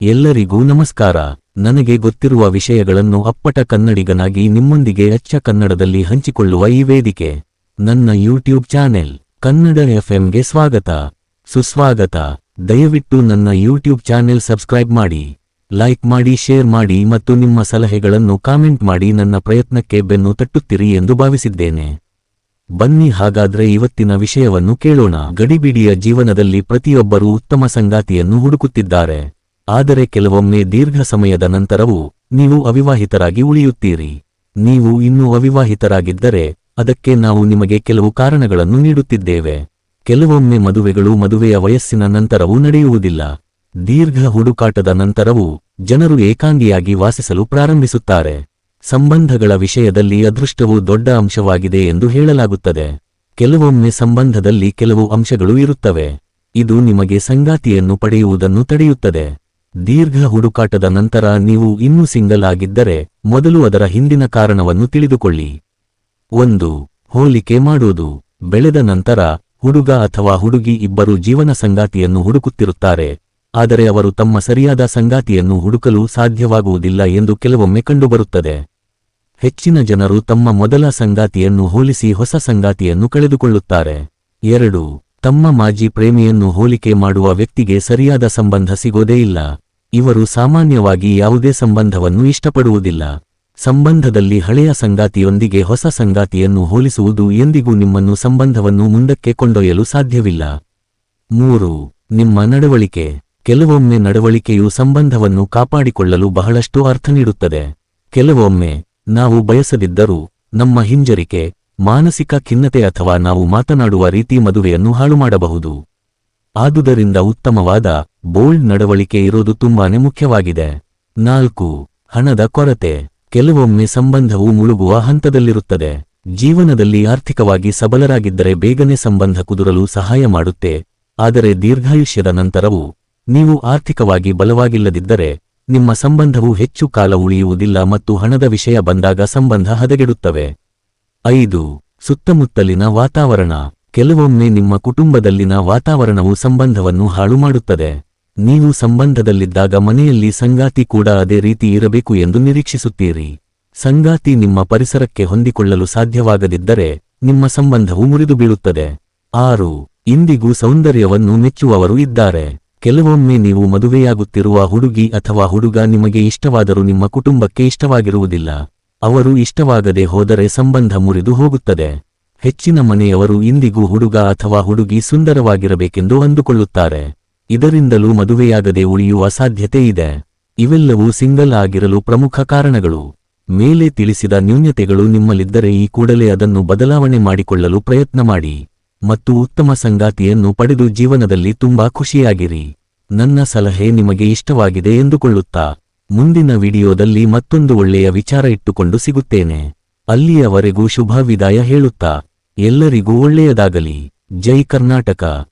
ಎಲ್ಲರಿಗೂ ನಮಸ್ಕಾರ. ನನಗೆ ಗೊತ್ತಿರುವ ವಿಷಯಗಳನ್ನು ಅಪ್ಪಟ ಕನ್ನಡಿಗನಾಗಿ ನಿಮ್ಮೊಂದಿಗೆ ಅಚ್ಚ ಕನ್ನಡದಲ್ಲಿ ಹಂಚಿಕೊಳ್ಳುವ ಈ ವೇದಿಕೆ, ನನ್ನ ಯೂಟ್ಯೂಬ್ ಚಾನೆಲ್, ಕನ್ನಡ ಎಫ್ಎಂಗೆ ಸ್ವಾಗತ. ಸುಸ್ವಾಗತ. ದಯವಿಟ್ಟು ನನ್ನ ಯೂಟ್ಯೂಬ್ ಚಾನೆಲ್ ಸಬ್ಸ್ಕ್ರೈಬ್ ಮಾಡಿ, ಲೈಕ್ ಮಾಡಿ, ಶೇರ್ ಮಾಡಿ ಮತ್ತು ನಿಮ್ಮ ಸಲಹೆಗಳನ್ನು ಕಾಮೆಂಟ್ ಮಾಡಿ ನನ್ನ ಪ್ರಯತ್ನಕ್ಕೆ ಬೆನ್ನು ತಟ್ಟುತ್ತೀರಿ ಎಂದು ಭಾವಿಸಿದ್ದೇನೆ. ಬನ್ನಿ ಹಾಗಾದ್ರೆ ಇವತ್ತಿನ ವಿಷಯವನ್ನು ಕೇಳೋಣ. ಗಡಿಬಿಡಿಯ ಜೀವನದಲ್ಲಿ ಪ್ರತಿಯೊಬ್ಬರೂ ಉತ್ತಮ ಸಂಗಾತಿಯನ್ನು ಹುಡುಕುತ್ತಿದ್ದಾರೆ. ಆದರೆ ಕೆಲವೊಮ್ಮೆ ದೀರ್ಘ ಸಮಯದ ನಂತರವೂ ನೀವು ಅವಿವಾಹಿತರಾಗಿ ಉಳಿಯುತ್ತೀರಿ. ನೀವು ಇನ್ನೂ ಅವಿವಾಹಿತರಾಗಿದ್ದರೆ ಅದಕ್ಕೆ ನಾವು ನಿಮಗೆ ಕೆಲವು ಕಾರಣಗಳನ್ನು ನೀಡುತ್ತಿದ್ದೇವೆ. ಕೆಲವೊಮ್ಮೆ ಮದುವೆಗಳು ಮದುವೆಯ ವಯಸ್ಸಿನ ನಂತರವೂ ನಡೆಯುವುದಿಲ್ಲ. ದೀರ್ಘ ಹುಡುಕಾಟದ ನಂತರವೂ ಜನರು ಏಕಾಂಗಿಯಾಗಿ ವಾಸಿಸಲು ಪ್ರಾರಂಭಿಸುತ್ತಾರೆ. ಸಂಬಂಧಗಳ ವಿಷಯದಲ್ಲಿ ಅದೃಷ್ಟವು ದೊಡ್ಡ ಅಂಶವಾಗಿದೆ ಎಂದು ಹೇಳಲಾಗುತ್ತದೆ. ಕೆಲವೊಮ್ಮೆ ಸಂಬಂಧದಲ್ಲಿ ಕೆಲವು ಅಂಶಗಳು ಇರುತ್ತವೆ. ಇದು ನಿಮಗೆ ಸಂಗಾತಿಯನ್ನು ಪಡೆಯುವುದನ್ನು ತಡೆಯುತ್ತದೆ. ದೀರ್ಘ ಹುಡುಕಾಟದ ನಂತರ ನೀವು ಇನ್ನೂ ಸಿಂಗಲ್ ಆಗಿದ್ದರೆ ಮೊದಲು ಅದರ ಹಿಂದಿನ ಕಾರಣವನ್ನು ತಿಳಿದುಕೊಳ್ಳಿ. ಒಂದು, ಹೋಲಿಕೆ ಮಾಡುವುದು. ಬೆಳೆದ ನಂತರ ಹುಡುಗ ಅಥವಾ ಹುಡುಗಿ ಇಬ್ಬರು ಜೀವನ ಸಂಗಾತಿಯನ್ನು ಹುಡುಕುತ್ತಿರುತ್ತಾರೆ. ಆದರೆ ಅವರು ತಮ್ಮ ಸರಿಯಾದ ಸಂಗಾತಿಯನ್ನು ಹುಡುಕಲು ಸಾಧ್ಯವಾಗುವುದಿಲ್ಲ ಎಂದು ಕೆಲವೊಮ್ಮೆ ಕಂಡುಬರುತ್ತದೆ. ಹೆಚ್ಚಿನ ಜನರು ತಮ್ಮ ಮೊದಲ ಸಂಗಾತಿಯನ್ನು ಹೋಲಿಸಿ ಹೊಸ ಸಂಗಾತಿಯನ್ನು ಕಳೆದುಕೊಳ್ಳುತ್ತಾರೆ. ಎರಡು ತಮ್ಮ ಮಾಜಿ ಪ್ರೇಮಿಯನ್ನು ಹೋಲಿಕೆ ಮಾಡುವ ವ್ಯಕ್ತಿಗೆ ಸರಿಯಾದ ಸಂಬಂಧ ಸಿಗೋದೇ ಇಲ್ಲ. ಇವರು ಸಾಮಾನ್ಯವಾಗಿ ಯಾವುದೇ ಸಂಬಂಧವನ್ನು ಇಷ್ಟಪಡುವುದಿಲ್ಲ. ಸಂಬಂಧದಲ್ಲಿ ಹಳೆಯ ಸಂಗಾತಿಯೊಂದಿಗೆ ಹೊಸ ಸಂಗಾತಿಯನ್ನು ಹೋಲಿಸುವುದು ಎಂದಿಗೂ ನಿಮ್ಮನ್ನು ಸಂಬಂಧವನ್ನು ಮುಂದಕ್ಕೆ ಕೊಂಡೊಯ್ಯಲು ಸಾಧ್ಯವಿಲ್ಲ. ಮೂರು, ನಿಮ್ಮ ನಡವಳಿಕೆ. ಕೆಲವೊಮ್ಮೆ ನಡವಳಿಕೆಯು ಸಂಬಂಧವನ್ನು ಕಾಪಾಡಿಕೊಳ್ಳಲು ಬಹಳಷ್ಟು ಅರ್ಥ ನೀಡುತ್ತದೆ. ಕೆಲವೊಮ್ಮೆ, ನಾವು ಬಯಸದಿದ್ದರೂ, ನಮ್ಮ ಹಿಂಜರಿಕೆ ಮಾನಸಿಕ ಖಿನ್ನತೆ ಅಥವಾ ನಾವು ಮಾತನಾಡುವ ರೀತಿ ಮದುವೆಯನ್ನು ಹಾಳುಮಾಡಬಹುದು. ಆದುದರಿಂದ ಉತ್ತಮವಾದ, ಬೋಲ್ಡ್ ನಡವಳಿಕೆ ಇರೋದು ತುಂಬಾನೇ ಮುಖ್ಯವಾಗಿದೆ. ನಾಲ್ಕು, ಹಣದ ಕೊರತೆ. ಕೆಲವೊಮ್ಮೆ ಸಂಬಂಧವು ಮುಳುಗುವ ಹಂತದಲ್ಲಿರುತ್ತದೆ. ಜೀವನದಲ್ಲಿ ಆರ್ಥಿಕವಾಗಿ ಸಬಲರಾಗಿದ್ದರೆ ಬೇಗನೆ ಸಂಬಂಧ ಕುದುರಲು ಸಹಾಯ ಮಾಡುತ್ತೆ. ಆದರೆ ದೀರ್ಘಾಯುಷ್ಯದ ನಂತರವೂ, ನೀವು ಆರ್ಥಿಕವಾಗಿ ಬಲವಾಗಿಲ್ಲದಿದ್ದರೆ, ನಿಮ್ಮ ಸಂಬಂಧವು ಹೆಚ್ಚು ಕಾಲ ಉಳಿಯುವುದಿಲ್ಲ ಮತ್ತು ಹಣದ ವಿಷಯ ಬಂದಾಗ ಸಂಬಂಧ ಹದಗೆಡುತ್ತವೆ. ಐದು, ಸುತ್ತಮುತ್ತಲಿನ ವಾತಾವರಣ. ಕೆಲವೊಮ್ಮೆ ನಿಮ್ಮ ಕುಟುಂಬದಲ್ಲಿನ ವಾತಾವರಣವು ಸಂಬಂಧವನ್ನು ಹಾಳು ಮಾಡುತ್ತದೆ ನೀವು ಸಂಬಂಧದಲ್ಲಿದ್ದಾಗ ಮನೆಯಲ್ಲಿ ಸಂಗಾತಿ ಕೂಡ ಅದೇ ರೀತಿ ಇರಬೇಕು ಎಂದು ನಿರೀಕ್ಷಿಸುತ್ತೀರಿ. ಸಂಗಾತಿ ನಿಮ್ಮ ಪರಿಸರಕ್ಕೆ ಹೊಂದಿಕೊಳ್ಳಲು ಸಾಧ್ಯವಾಗದಿದ್ದರೆ ನಿಮ್ಮ ಸಂಬಂಧವು ಮುರಿದು ಬೀಳುತ್ತದೆ ಆರು, ಇಂದಿಗೂ ಸೌಂದರ್ಯವನ್ನು ಮೆಚ್ಚುವವರು ಇದ್ದಾರೆ. ಕೆಲವೊಮ್ಮೆ ನೀವು ಮದುವೆಯಾಗುತ್ತಿರುವ ಹುಡುಗಿ ಅಥವಾ ಹುಡುಗ ನಿಮಗೆ ಇಷ್ಟವಾದರೂ ನಿಮ್ಮ ಕುಟುಂಬಕ್ಕೆ ಇಷ್ಟವಾಗಿರುವುದಿಲ್ಲ. ಅವರು ಇಷ್ಟವಾಗದೆ ಹೋದರೆ ಸಂಬಂಧ ಮುರಿದು ಹೋಗುತ್ತದೆ. ಹೆಚ್ಚಿನ ಮನೆಯವರು ಇಂದಿಗೂ ಹುಡುಗ ಅಥವಾ ಹುಡುಗಿ ಸುಂದರವಾಗಿರಬೇಕೆಂದು ಅಂದುಕೊಳ್ಳುತ್ತಾರೆ. ಇದರಿಂದಲೂ ಮದುವೆಯಾಗದೆ ಉಳಿಯುವ ಸಾಧ್ಯತೆ ಇದೆ. ಇವೆಲ್ಲವೂ ಸಿಂಗಲ್ ಆಗಿರಲು ಪ್ರಮುಖ ಕಾರಣಗಳು. ಮೇಲೆ ತಿಳಿಸಿದ ನ್ಯೂನ್ಯತೆಗಳು ನಿಮ್ಮಲ್ಲಿದ್ದರೆ ಈ ಕೂಡಲೇ ಅದನ್ನು ಬದಲಾವಣೆ ಮಾಡಿಕೊಳ್ಳಲು ಪ್ರಯತ್ನ ಮಾಡಿ. ಮತ್ತು ಉತ್ತಮ ಸಂಗಾತಿಯನ್ನು ಪಡೆದು ಜೀವನದಲ್ಲಿ ತುಂಬಾ ಖುಷಿಯಾಗಿರಿ. ನನ್ನ ಸಲಹೆ ನಿಮಗೆ ಇಷ್ಟವಾಗಿದೆ ಎಂದುಕೊಳ್ಳುತ್ತಾ. ಮುಂದಿನ ವಿಡಿಯೋದಲ್ಲಿ ಮತ್ತೊಂದು ಒಳ್ಳೆಯ ವಿಚಾರ ಇಟ್ಟುಕೊಂಡು ಸಿಗುತ್ತೇನೆ. ಅಲ್ಲಿಯವರೆಗೂ ಶುಭ ವಿದಾಯ ಹೇಳುತ್ತಾ, ಎಲ್ಲರಿಗೂ ಒಳ್ಳೆಯದಾಗಲಿ. ಜೈ ಕರ್ನಾಟಕ.